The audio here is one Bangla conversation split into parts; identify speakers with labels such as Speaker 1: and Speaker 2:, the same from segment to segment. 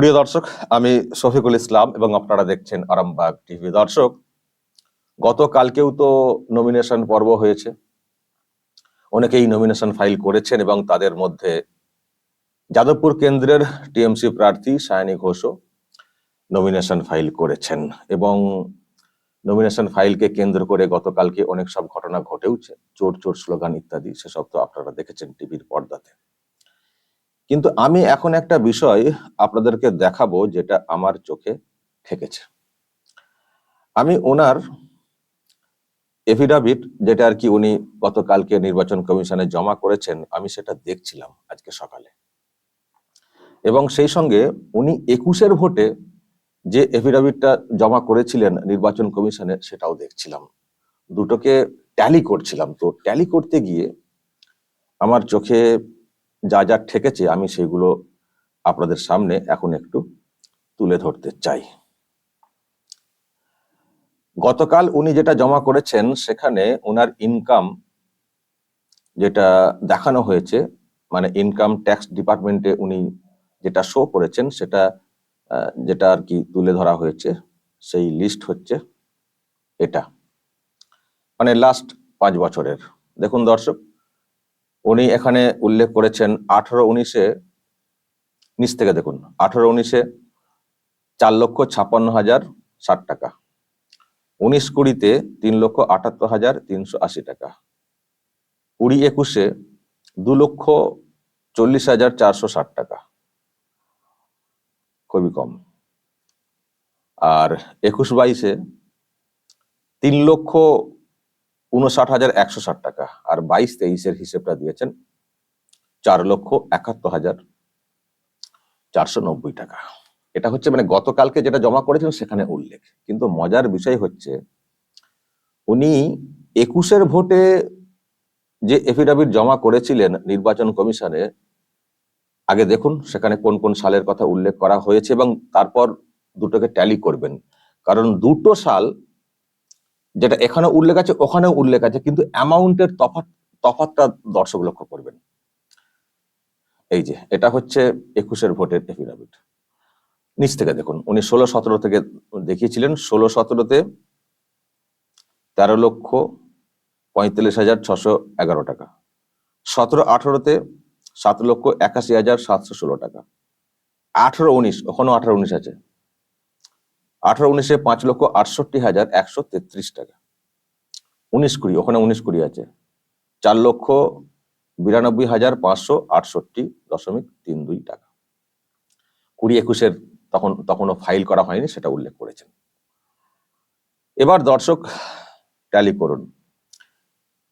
Speaker 1: প্রিয় দর্শক, আমি শফিকুল ইসলাম এবং আপনারা দেখছেন আরামবাগ টিভি। দর্শক, গতকালকেও তো নমিনেশন পর্ব হয়েছে। অনেকেই নমিনেশন ফাইল করেছেন এবং তাদের মধ্যে যাদবপুর কেন্দ্রের টিএমসি প্রার্থী সায়নী ঘোষও নমিনেশন ফাইল করেছেন এবং নমিনেশন ফাইলকে কেন্দ্র করে গতকালকে অনেক সব ঘটনা ঘটেওছে। চোর চোর, স্লোগান ইত্যাদি, সেসব তো আপনারা দেখেছেন টিভির পর্দাতে। কিন্তু আমি এখন একটা বিষয় আপনাদেরকে দেখাবো যেটা আমার চোখে ঠেকেছে আমি ওনার এফিডাভিট যেটা আর কি উনি গতকালকে নির্বাচন কমিশনে জমা করেছেন, আমি সেটা দেখছিলাম আজকে সকালে। এবং সেই সঙ্গে উনি একুশের ভোটে যে এফিডাভিটটা জমা করেছিলেন নির্বাচন কমিশনে, সেটাও দেখছিলাম। দুটোকে ট্যালি করছিলাম। তো ট্যালি করতে গিয়ে আমার চোখে যা যা ঠেকেছে আমি সেগুলো আপনাদের সামনে এখন একটু তুলে ধরতে চাই। গতকাল উনি যেটা জমা করেছেন সেখানে ওনার ইনকাম যেটা দেখানো হয়েছে মানে ইনকাম ট্যাক্স ডিপার্টমেন্টে উনি যেটা শো করেছেন সেটা যেটা আর কি তুলে ধরা হয়েছে, সেই লিস্ট হচ্ছে এটা। মানে লাস্ট পাঁচ বছরের। দেখুন দর্শক উনি এখানে উল্লেখ করেছেন আঠারো উনিশে, নিচ থেকে দেখুন, আঠারো উনিশে চার লক্ষ ছাপ্পান্ন হাজার ষাট টাকা। উনিশ কুড়িতে তিন লক্ষ আটাত্তর হাজার তিনশো আশি টাকা। কুড়ি একুশে দু লক্ষ চল্লিশ হাজার চারশো ষাট টাকা। খুবই কম। আর একুশ বাইশে তিন লক্ষ উনষাট হাজার একশো ষাট টাকা। আর বাইশ তেইশের হিসেবটা দিয়েছেন চার লক্ষ একাত্তর হাজার চারশো নব্বই টাকা। এটা হচ্ছে মানে গতকালকে যেটা জমা করেছেন সেখানে উল্লেখ। কিন্তু মজার বিষয় হচ্ছে উনি একুশের ভোটে যে এফিডাভিট জমা করেছিলেন নির্বাচন কমিশনে, আগে দেখুন সেখানে কোন কোন সালের কথা উল্লেখ করা হয়েছে এবং তারপর দুটোকে ট্যালি করবেন। কারণ দুটো সাল যেটা এখানে উল্লেখ আছে, ওখানেও উল্লেখ আছে, কিন্তু অ্যামাউন্টের তফাৎ তফাৎটা দর্শক লক্ষ্য করবেন। এই যে, এটা হচ্ছে একুশের ভোটের এফিডাভিট নিচ থেকে দেখুন, উনি ষোলো সতেরো থেকে দেখিয়েছিলেন, ষোলো সতেরোতে তেরো লক্ষ পঁয়তাল্লিশ হাজার ছশো এগারো টাকা। সতেরো আঠারোতে সাত লক্ষ একাশি হাজার সাতশো ষোলো টাকা। আঠেরো উনিশ, ওখানেও আঠারো উনিশ আছে। আঠারো উনিশে পাঁচ লক্ষ আটষট্টি হাজার একশো তেত্রিশ টাকা। উনিশ কুড়ি, ওখানে উনিশ কুড়ি আছে। চার লক্ষ বিরানব্বই হাজার পাঁচশো আটষট্টি দশমিক তিন দুই টাকা। কুড়ি একুশের তখন, তখনও ফাইল করা হয়নি, সেটা উল্লেখ করেছেন। এবার দর্শক, ট্যালি করুন।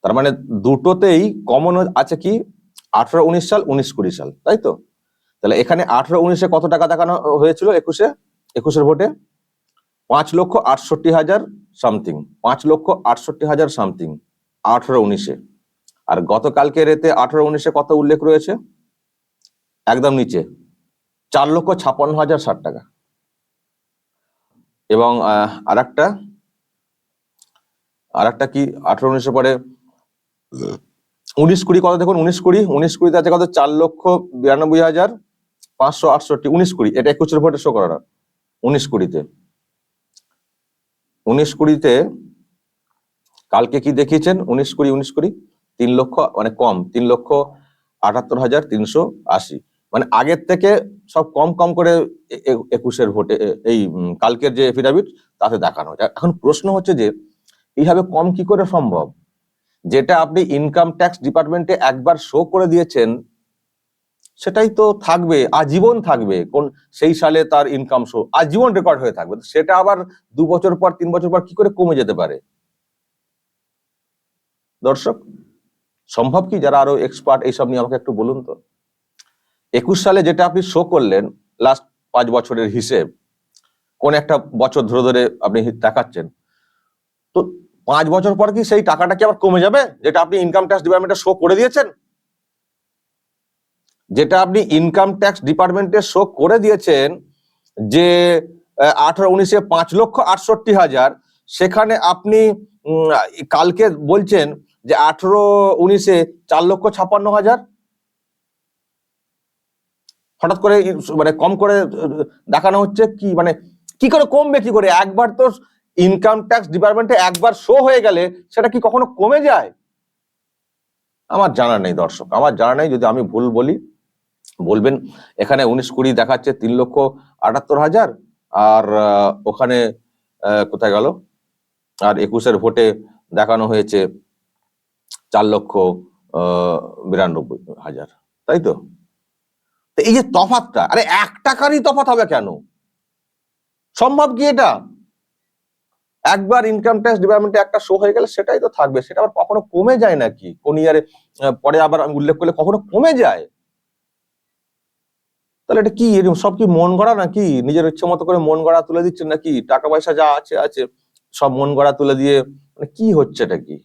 Speaker 1: তার মানে দুটোতেই কমন আছে কি? আঠারো উনিশ সাল, উনিশ কুড়ি সাল, তাই তো? তাহলে এখানে আঠারো উনিশে কত টাকা দেখানো হয়েছিল একুশে? একুশের ভোটে? পাঁচ লক্ষ আটষট্টি হাজার সামথিং, পাঁচ লক্ষ আটষট্টি হাজার সামথিং, আঠারো উনিশে। আর গতকালকে রেতে আঠারো উনিশে কত উল্লেখ রয়েছে? একদম নিচে, চার লক্ষ ছাপ্পান্ন হাজার ষাট টাকা। এবং আর একটা আর একটা কি, আঠারো উনিশে পরে, উনিশ কুড়ি কত দেখুন, উনিশ কুড়ি, উনিশ কুড়িতে আছে কত, চার লক্ষ বিরানব্বই হাজার পাঁচশো আটষট্টি, উনিশ কুড়ি, এটা একুশের ভোটে শো করা উনিশ কুড়িতে। উনিশ কুড়িতে কালকে কি দেখিয়েছেন? উনিশ কুড়ি উনিশ কুড়ি, তিন লক্ষ মানে কম, তিন লক্ষ আটাত্তর হাজার তিনশো আশি। মানে আগের থেকে সব কম কম করে একুশের ভোটে এই কালকের যে এফিডাভিট তাতে দেখানো হয়েছে। এখন প্রশ্ন হচ্ছে যে, এইভাবে কম কি করে সম্ভব? যেটা আপনি ইনকাম ট্যাক্স ডিপার্টমেন্টে একবার শো করে দিয়েছেন সেটাই তো থাকবে, আজীবন থাকবে। কোন সেই সালে তার ইনকাম শো আজীবন রেকর্ড হয়ে থাকবে। সেটা আবার দু বছর পর, তিন বছর পর কি করে কমে যেতে পারে? দর্শক, সম্ভব কি যারা আরও এক্সপার্ট এইসব নিয়ে আমাকে একটু বলুন তো? একুশ সালে যেটা আপনি শো করলেন লাস্ট পাঁচ বছরের হিসেব, কোন একটা বছর ধরে ধরে আপনি দেখাচ্ছেন। তো পাঁচ বছর পর কি সেই টাকাটা কি আবার কমে যাবে, যেটা আপনি ইনকাম ট্যাক্স ডিপার্টমেন্টে শো করে দিয়েছেন? যেটা আপনি ইনকাম ট্যাক্স ডিপার্টমেন্টে শো করে দিয়েছেন যে আঠারো উনিশে পাঁচ লক্ষ আটষট্টি হাজার। সেখানে আপনি কালকে বলছেন যে আঠারো উনিশে চার লক্ষ ছাপ্পান্ন হাজার? হঠাৎ করে মানে কম করে দেখানো হচ্ছে কি মানে কি করে কমবে, কি করে? একবার তো ইনকাম ট্যাক্স ডিপার্টমেন্টে একবার শো হয়ে গেলে সেটা কি কখনো কমে যায়? আমার জানা নেই দর্শক, আমার জানা নেই, যদি আমি ভুল বলি। বলবেন, এখানে উনিশ কুড়ি দেখাচ্ছে তিন লক্ষ আটাত্তর হাজার, আর ওখানে কোথায় গেল? আর একুশের ভোটে দেখানো হয়েছে চার লক্ষ বিরানব্বই হাজার, তাই তো? এই যে তফাতটা, আরে এক টাকারই তফাত হবে কেন? সম্ভব কি এটা? একবার ইনকাম ট্যাক্স ডিপার্টমেন্টে একটা শো হয়ে গেলে সেটাই তো থাকবে, সেটা আবার কখনো কমে যায় নাকি? কোন ইয়ারে পরে আবার আমি উল্লেখ করলে কখনো কমে যায়? তাহলে এটা কি, এরকম সব কি মন গড়া নাকি? নিজের ইচ্ছে মতো করে মন গড়া তুলে দিচ্ছেন নাকি? টাকা পয়সা যা আছে আছে, সব মন গড়া তুলে দিয়ে মানে কি হচ্ছে এটা কি?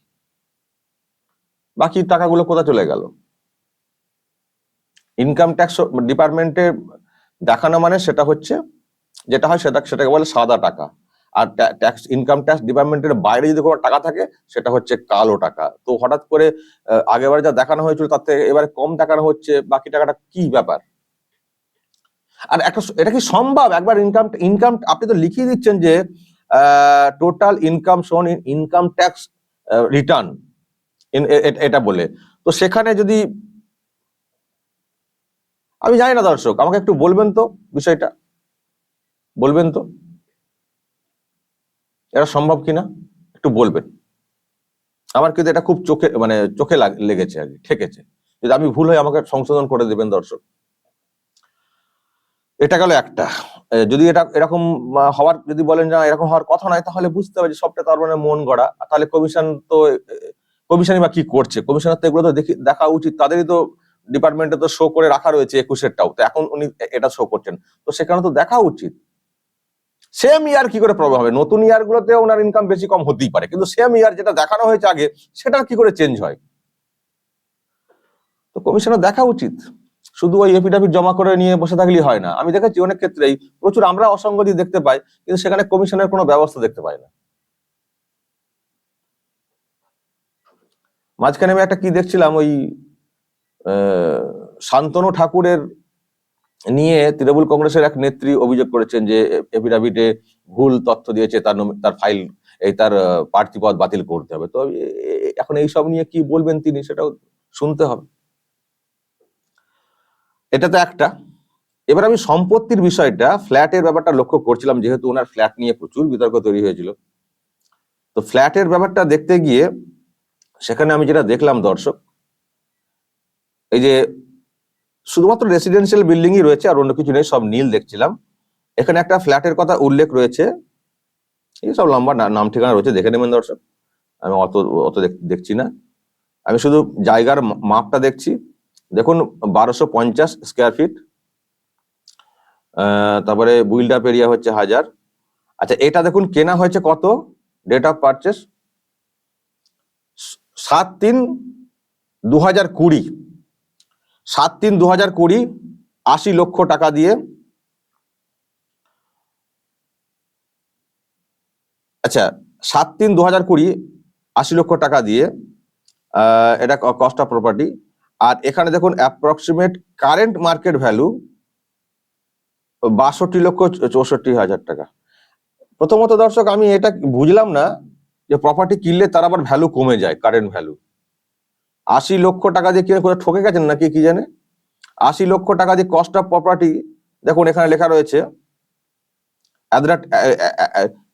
Speaker 1: বাকি টাকাগুলো কোথা চলে গেল? ইনকাম ট্যাক্স ডিপার্টমেন্টে দেখানো মানে সেটা হচ্ছে, যেটা হয় সেটা, সেটাকে বলে সাদা টাকা। আর ট্যাক্স ইনকাম ট্যাক্স ডিপার্টমেন্টের বাইরে যদি কোনো টাকা থাকে, সেটা হচ্ছে কালো টাকা। তো হঠাৎ করে আগেবার যা দেখানো হয়েছিল, তার থেকে এবারে কম দেখানো হচ্ছে, বাকি টাকাটা কি ব্যাপার? আর একটা এটা কি সম্ভব? একবার ইনকাম ইনকাম আপনি তো লিখিয়ে দিচ্ছেন যে টোটাল ইনকাম শোন ইন ইনকাম ট্যাক্স রিটার্ন এটা বলে। তো সেখানে যদি, আমি জানি না দর্শক, আমাকে একটু বলবেন তো বিষয়টা? বলবেন তো? এটা সম্ভব কিনা? একটু বলবেন। আমার কিন্তু এটা খুব চোখে মানে চোখে লাগ- লেগেছে আর কি, ঠেকেছে। যদি আমি ভুল হয় আমাকে সংশোধন করে দেবেন দর্শক। এটা গেল একটা। যদি এটা এরকম হওয়ার, যদি বলেন যে এরকম হওয়ার কথা নয়, তাহলে বুঝতে হবে যে সবটা তার মানে মন গড়া। তাহলে কমিশন তো কমিশনই বা কি করছে? কমিশনার তো এগুলো তো দেখি, দেখা উচিত। তাদেরই তো ডিপার্টমেন্টে তো শো করে রাখা রয়েছে একুশেরটাও। তো এখন উনি এটা শো করছেন। তো সেখানে তো দেখা উচিত। সেম ইয়ার কি করে প্রবলেম হবে? নতুন ইয়ার গুলোতে ওনার ইনকাম বেশি কম হতেই পারে। কিন্তু সেম ইয়ার যেটা দেখানো হয়েছে আগে, সেটা কি করে চেঞ্জ হয়? তো কমিশনের দেখা উচিত। শুধু ওই এফিডাভিট জমা করে নিয়ে বসে থাকলেই হয় না। আমি দেখেছি অনেক ক্ষেত্রেই প্রচুর আমরা অসঙ্গতি দেখতে পাই কিন্তু সেখানে কমিশনের কোনো ব্যবস্থা দেখতে পাই না। মাঝখানে আমি একটা কি দেখছিলাম ওই শান্তনু ঠাকুরের নিয়ে তৃণমূল কংগ্রেসের এক নেত্রী অভিযোগ করেছেন যে এফিডাভিটে ভুল তথ্য দিয়েছে তার তার ফাইল এই তার আহ, প্রার্থী পদ বাতিল করতে হবে। তো এখন এইসব নিয়ে কি বলবেন তিনি সেটাও শুনতে হবে। এটা তো একটা। এবার আমি সম্পত্তির বিষয়টা, ফ্ল্যাটের ব্যাপারটা লক্ষ্য করছিলাম, যেহেতু ওনার ফ্ল্যাট নিয়ে প্রচুর বিতর্ক তৈরি হয়েছিল। তো ফ্ল্যাটের ব্যাপারটা দেখতে গিয়ে, সেখানে আমি যেটা দেখলাম দর্শক, এই যে শুধুমাত্র রেসিডেন্সিয়াল বিল্ডিংই রয়েছে আর অন্য কিছু নেই, সব নীল দেখছিলাম। এখানে একটা ফ্ল্যাটের কথা উল্লেখ রয়েছে। এই সব লম্বা নাম ঠিকানা রয়েছে, দেখে নেবেন দর্শক। আমি অত অত দেখ- দেখছি না। আমি শুধু জায়গার মাপটা দেখছি। দেখুন, বারোশো পঞ্চাশ স্কোয়ার ফিট তারপরে বুইল্ড আপ এরিয়া হচ্ছে হাজার। আচ্ছা এটা দেখুন, কেনা হয়েছে কত? ডেট অফ পারচেস সাত তিন দু হাজার কুড়ি। সাত তিন দু হাজার কুড়ি, আশি লক্ষ টাকা দিয়ে। আচ্ছা সাত তিন দু হাজার কুড়ি, আশি লক্ষ টাকা দিয়ে এটা কস্ট অফ প্রপার্টি আর এখানে দেখুন অ্যাপ্রক্সিমেট কারেন্ট মার্কেট ভ্যালু বাষট্টি লক্ষ চৌষট্টি হাজার টাকা। প্রথমত দর্শক, আমি এটা বুঝলাম না যে প্রপার্টি কিনলে তার আবার ভ্যালু কমে যায় কারেন্ট ভ্যালু আশি লক্ষ টাকা দিয়ে কিনে কোথাও ঠকে গেছেন নাকি কি জানে? আশি লক্ষ টাকা দিয়ে কস্ট অফ প্রপার্টি দেখুন এখানে লেখা রয়েছে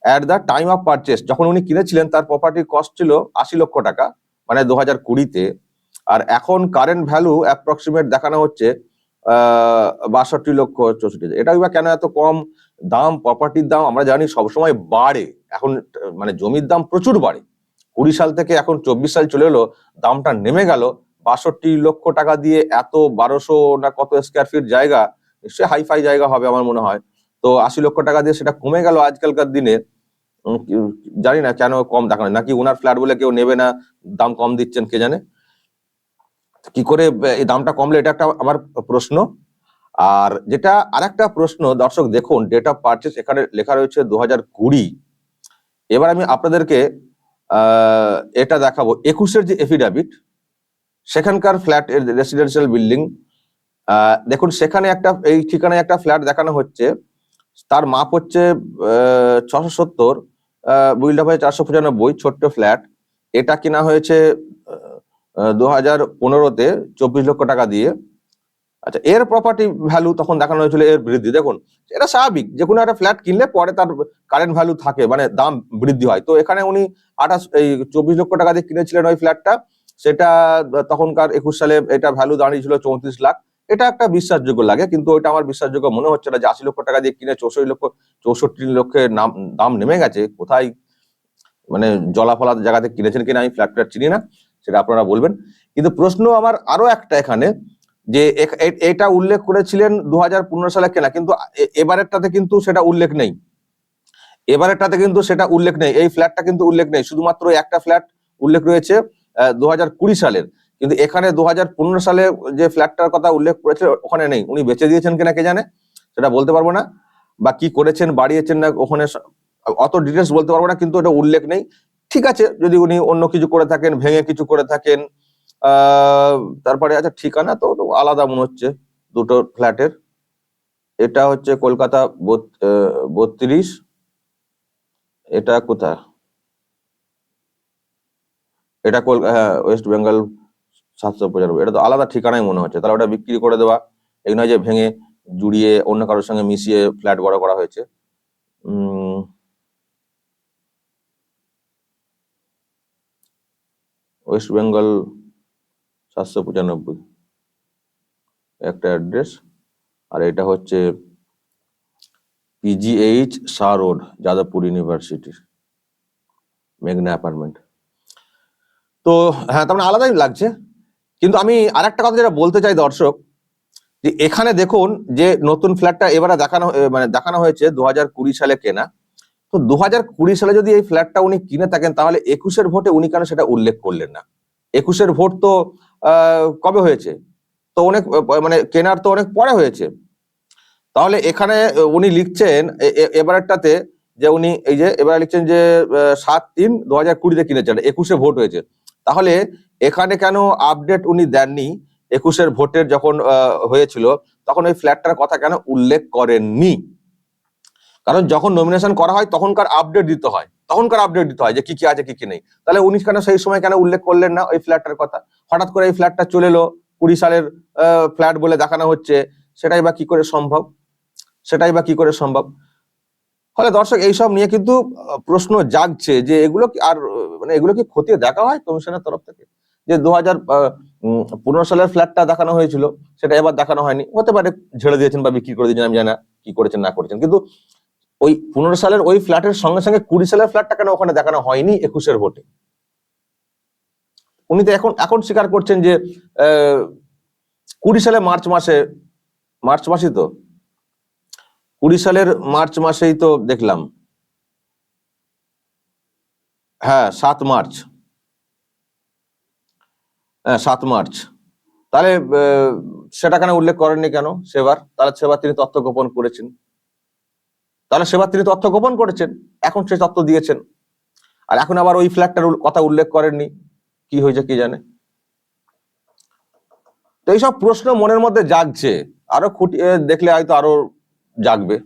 Speaker 1: at the time of purchase যখন উনি কিনেছিলেন তার প্রপার্টির কস্ট ছিল আশি লক্ষ টাকা মানে দু হাজার কুড়িতে। আর এখন কারেন্ট ভ্যালু অ্যাপ্রক্সিমেট দেখানো হচ্ছে বাষট্টি লক্ষ চৌষট্টি। এটাই বা কেন এত কম দাম প্রপার্টির দাম আমরা জানি সবসময় বাড়ে। এখন মানে জমির দাম প্রচুর বাড়ে। কুড়ি সাল থেকে এখন চব্বিশ সাল চলে এলো, দামটা নেমে গেল। বাষট্টি লক্ষ টাকা দিয়ে এত বারোশো না কত স্কোয়ার ফিট জায়গা, নিশ্চয়ই হাইফাই জায়গা হবে আমার মনে হয়। তো আশি লক্ষ টাকা দিয়ে সেটা কমে গেল আজকালকার দিনে। জানি না কেন কম দেখানো নাকি ওনার ফ্ল্যাট বলে কেউ নেবে না, দাম কম দিচ্ছেন কে জানে? কি করে এই দামটা কমলে? এটা একটা আমার প্রশ্ন। আর যেটা আর একটা প্রশ্ন, দর্শক দেখুন ডেট অফ পারচেস এখানে লেখা রয়েছে দু হাজার কুড়ি। এবার আমি আপনাদেরকে এটা দেখাবো। একুশের যে এফিডাভিট সেখানকার ফ্ল্যাট এর রেসিডেন্সিয়াল বিল্ডিং দেখুন, সেখানে একটা, এই ঠিকানায় একটা ফ্ল্যাট দেখানো হচ্ছে। তার মাপ হচ্ছে ছশো সত্তর বিল্ড আপ হয়েছে চারশো পঁচানব্বই, ছোট্ট ফ্ল্যাট এটা কিনা হয়েছে দু হাজার পনেরোতে চব্বিশ লক্ষ টাকা দিয়ে। আচ্ছা এর প্রপার্টি ভ্যালু তখন দেখানো হয়েছিল এর বৃদ্ধি। দেখুন, এটা স্বাভাবিক, যে কোনো একটা ফ্ল্যাট কিনলে পরে তার কারেন্ট ভ্যালু থাকে মানে দাম বৃদ্ধি হয়। তো এখানে উনি আঠাশ, এই চব্বিশ লক্ষ টাকা দিয়ে কিনেছিলেন ওই ফ্ল্যাটটা সেটা তখনকার একুশ সালে এটা ভ্যালু দাঁড়িয়েছিল চৌত্রিশ লাখ। এটা একটা বিশ্বাসযোগ্য লাগে, কিন্তু ওইটা আমার বিশ্বাসযোগ্য মনে হচ্ছে না যে আশি লক্ষ টাকা দিয়ে কিনে চৌষট্টি লক্ষ, চৌষট্টি লক্ষের নাম, দাম নেমে গেছে। কোথায় মানে জলাফলা জায়গাতে কিনেছেন কিনা আমি ফ্ল্যাট ফ্ল্যাট চিনি না। সেটা আপনারা বলবেন। কিন্তু প্রশ্ন আমার আরও একটা এখানে, যে এটা উল্লেখ করেছিলেন দু হাজার পনেরো সালে কেনা, কিন্তু এবারেরটাতে কিন্তু সেটা উল্লেখ নেই। এবারেরটাতে কিন্তু সেটা উল্লেখ নেই, এই ফ্ল্যাটটা কিন্তু উল্লেখ নেই। শুধুমাত্র একটা ফ্ল্যাট উল্লেখ রয়েছে দু হাজার কুড়ি সালের। কিন্তু এখানে দু হাজার পনেরো সালে যে ফ্ল্যাটটার কথা উল্লেখ করেছে, ওখানে নেই। উনি বেঁচে দিয়েছেন কিনা কে জানে, সেটা বলতে পারব না। বা কি করেছেন, বাড়িয়েছেন না, ওখানে অত ডিটেলস বলতে পারব না, কিন্তু এটা উল্লেখ নেই। ঠিক আছে, যদি উনি অন্য কিছু করে থাকেন, ভেঙে কিছু করে থাকেন তারপরে আচ্ছা ঠিকানা তো আলাদা মনে হচ্ছে, দুটো ফ্ল্যাটের। এটা হচ্ছে কলকাতা বত- বত্রিশ, এটা কোথায়? এটা কল হ্যাঁ ওয়েস্ট বেঙ্গল সাতশো পঁচানব্বই, এটা তো আলাদা ঠিকানাই মনে হচ্ছে, তাহলে ওটা বিক্রি করে দেওয়া, এই নয় যে ভেঙে, জুড়িয়ে অন্য কারোর সঙ্গে মিশিয়ে ফ্ল্যাট বড় করা হয়েছে। ওয়েস্ট বেঙ্গল সাতশো পঁচানব্বই। একটা অ্যাড্রেস, আর এটা হচ্ছে পিজিএইচ শাহ রোড যাদবপুর ইউনিভার্সিটির, মেঘনা অ্যাপার্টমেন্ট। তো হ্যাঁ তার মানে আলাদাই লাগছে। কিন্তু আমি আর একটা কথা যেটা বলতে চাই দর্শক, যে এখানে দেখুন যে নতুন ফ্ল্যাটটা এবারে দেখানো মানে দেখানো হয়েছে দু হাজার কুড়ি সালে কেনা। তো দু হাজার কুড়ি সালে যদি এই ফ্ল্যাটটা উনি কিনে থাকেন, তাহলে একুশের ভোটে উনি কেন সেটা উল্লেখ করলেন না? একুশের ভোট তো কবে হয়েছে? তো অনেক মানে কেনার তো অনেক পরে হয়েছে। তাহলে এখানে উনি লিখছেন এবারেরটাতে যে উনি, এই যে এবারে লিখছেন যে সাত তিন দু হাজার কুড়িতে কিনেছেন, একুশে ভোট হয়েছে। তাহলে এখানে কেন আপডেট উনি দেননি একুশের ভোটের যখন হয়েছিল, তখন ওই ফ্ল্যাটটার কথা কেন উল্লেখ করেননি? কারণ যখন নমিনেশন করা হয়, তখনকার আপডেট দিতে হয়। তখনকার আপডেট দিতে হয় যে কি কি আছে, কি কি নেই। তাহলে উনিশ কেন সেই সময় কেন উল্লেখ করলেন না ওই ফ্ল্যাটটার কথা? হঠাৎ করে এই ফ্ল্যাটটা চলে এলো, কুড়ি সালের ফ্ল্যাট বলে দেখানো হচ্ছে। সেটাই বা কি করে সম্ভব? সেটাই বা কি করে সম্ভব? ফলে দর্শক, এইসব নিয়ে কিন্তু প্রশ্ন জাগছে যে এগুলো কি আর মানে এগুলো কি খতিয়ে দেখা হয় কমিশনের তরফ থেকে? যে দু হাজার পনেরো সালের ফ্ল্যাটটা দেখানো হয়েছিল, সেটা এবার দেখানো হয়নি। হতে পারে ঝেড়ে দিয়েছেন বা বিক্রি করে দিয়েছেন, আমি জানি না কি করেছেন, না করেছেন। কিন্তু ওই পনেরো সালের ওই ফ্ল্যাটের সঙ্গে সঙ্গে কুড়ি সালের ফ্ল্যাটটা কেন ওখানে দেখানো হয়নি একুশের ভোটে? উনি তো এখন এখন স্বীকার করছেন যে কুড়ি সালে মার্চ মাসে, মার্চ মাসই তো, কুড়ি সালের মার্চ মাসেই তো দেখলাম। হ্যাঁ সাত মার্চ। হ্যাঁ সাত মার্চ। তাহলে সেটা কেন উল্লেখ করেননি কেন সেবার? তাহলে সেবার তিনি তথ্য গোপন করেছেন। তাহলে সেবার তিনি তথ্য গোপন করেছেন, এখন সে তথ্য দিয়েছেন। আর এখন আবার ওই ফ্ল্যাটটার কথা উল্লেখ করেননি। কি হয়েছে কি জানে? তো এইসব প্রশ্ন মনের মধ্যে জাগছে। আরও খুঁটিয়ে দেখলে হয়তো আরও জাগবে।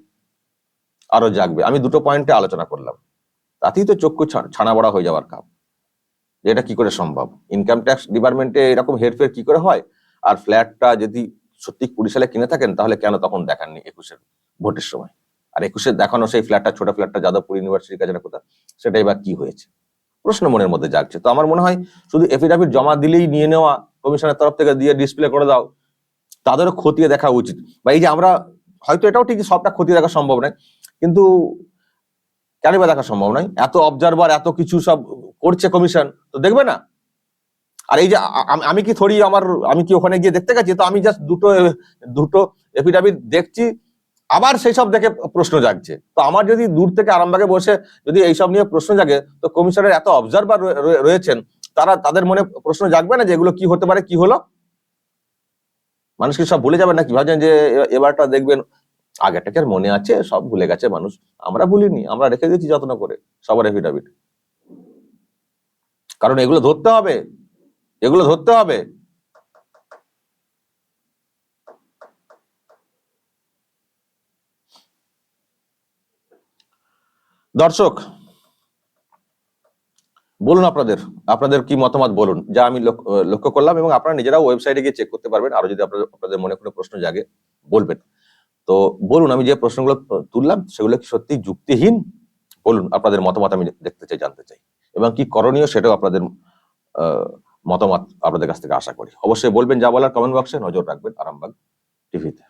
Speaker 1: আরও জাগবে। আমি দুটো পয়েন্টে আলোচনা করলাম। তাতেই তো চক্ষু ছানা বড়া হয়ে যাওয়ার কাপ। এটা কি করে সম্ভব? ইনকাম ট্যাক্স ডিপার্টমেন্টে এরকম হেরফের কি করে হয়? আর ফ্ল্যাটটা যদি সত্যি কুড়ি সালে কিনে থাকেন, তাহলে কেন তখন দেখাননি একুশের ভোটের সময়? আর একুশে দেখানো সেই ফ্ল্যাটটা ছোট ফ্ল্যাটটা যাদবপুর ইউনিভার্সিটির কাছে কোথায় সেটাই বা কি হয়েছে? প্রশ্ন মনের মধ্যে জাগছে। তো আমার মনে হয় শুধু এফিডাভিট জমা দিলেই নিয়ে নেওয়া কমিশনের তরফ থেকে দিয়ে ডিসপ্লে করে দাও, তাদেরও খতিয়ে দেখা উচিত। বা এই যে আমরা, হয়তো এটাও ঠিক সবটা খতিয়ে দেখা সম্ভব নয়, কিন্তু কেন বা দেখা সম্ভব নয়? এত অবজারভার এত কিছু সব করছে কমিশন, তো দেখবে না? আর এই যে আমি কি থরি আমার, আমি কি ওখানে গিয়ে দেখতে গেছি? তো আমি জাস্ট দুটো দুটো এফিডাভিট দেখছি আবার সেই সব দেখে প্রশ্ন জাগছে। তো আমার যদি দূর থেকে আরামবাগে বসে যদি এইসব নিয়ে প্রশ্ন জাগে, তো কমিশনের এত অবজারভার রয়েছেন, তারা তাদের মনে প্রশ্ন জাগবে না যে এগুলো কি হতে পারে, কি হলো? মানুষ কি সব ভুলে যাবে না কি ভাবছেন যে এবারটা দেখবেন আগেরটাকে মনে আছে? সব ভুলে গেছে মানুষ। আমরা ভুলিনি, আমরা রেখে দিয়েছি যত্ন করে, সবার এফিডাভিট কারণ এগুলো ধরতে হবে। এগুলো ধরতে হবে। দর্শক, বলুন আপনাদের আপনাদের কি মতামত বলুন, যা আমি লক্ষ্য করলাম এবং আপনারা নিজেরাও ওয়েবসাইটে গিয়ে চেক করতে পারবেন। আরও যদি আপনাদের আপনাদের মনে কোনো প্রশ্ন জাগে, বলবেন। তো বলুন, আমি যে প্রশ্নগুলো তুললাম, সেগুলো কি সত্যি যুক্তিহীন? বলুন, আপনাদের মতামত আমি দেখতে চাই, জানতে চাই। এবং কি করণীয় সেটাও আপনাদের মতামত আপনাদের কাছ থেকে আশা করি। অবশ্যই বলবেন যা বলার কমেন্ট বক্সে নজর রাখবেন, আরামবাগ টিভিতে।